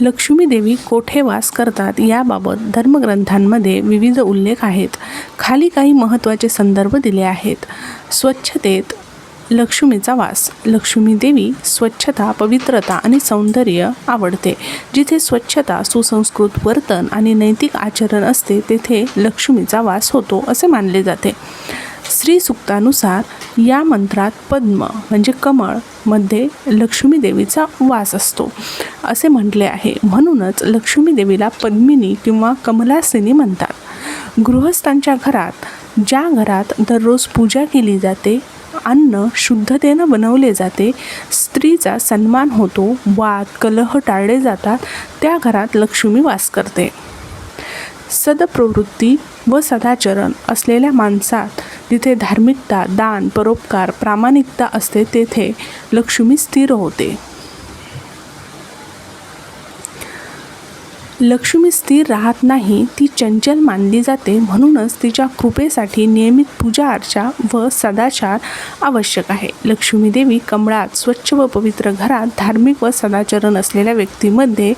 लक्ष्मी देवी कोठे वास करतात याबाबत धर्मग्रंथांमध्ये विविध उल्लेख आहेत. खाली काही महत्त्वाचे संदर्भ दिले आहेत. स्वच्छतेत लक्ष्मीचा वास. लक्ष्मी देवी स्वच्छता पवित्रता आणि सौंदर्य आवडते. जिथे स्वच्छता सुसंस्कृत वर्तन आणि नैतिक आचरण असते तेथे लक्ष्मीचा वास होतो असे मानले जाते. श्री सुक्तानुसार या मंत्रात पद्म म्हणजे कमळमध्ये लक्ष्मी देवीचा वास असतो. असे म्हटले आहे. म्हणूनच लक्ष्मी देवीला पद्मिनी किंवा कमलासिनी म्हणतात. गृहस्थांच्या घरात ज्या घरात दररोज पूजा केली जाते अन्न शुद्धतेनं बनवले जाते स्त्रीचा सन्मान होतो वाद कलह टाळले जातात त्या घरात लक्ष्मी वास करते. सदप्रवृत्ती व सदाचरण असलेल्या माणसात जिथे धार्मिकता दान परोपकार प्रामाणिकता असते तेथे लक्ष्मी स्थिर होते. लक्ष्मी स्थिर राहत नाही ती चंचल मानली जाते म्हणूनच तिच्या कृपेसाठी नियमित पूजा अर्चा व सदाचार आवश्यक आहे. लक्ष्मी देवी कमळात स्वच्छ व पवित्र घरात धार्मिक व सदाचरण असलेल्या व्यक्तीमध्ये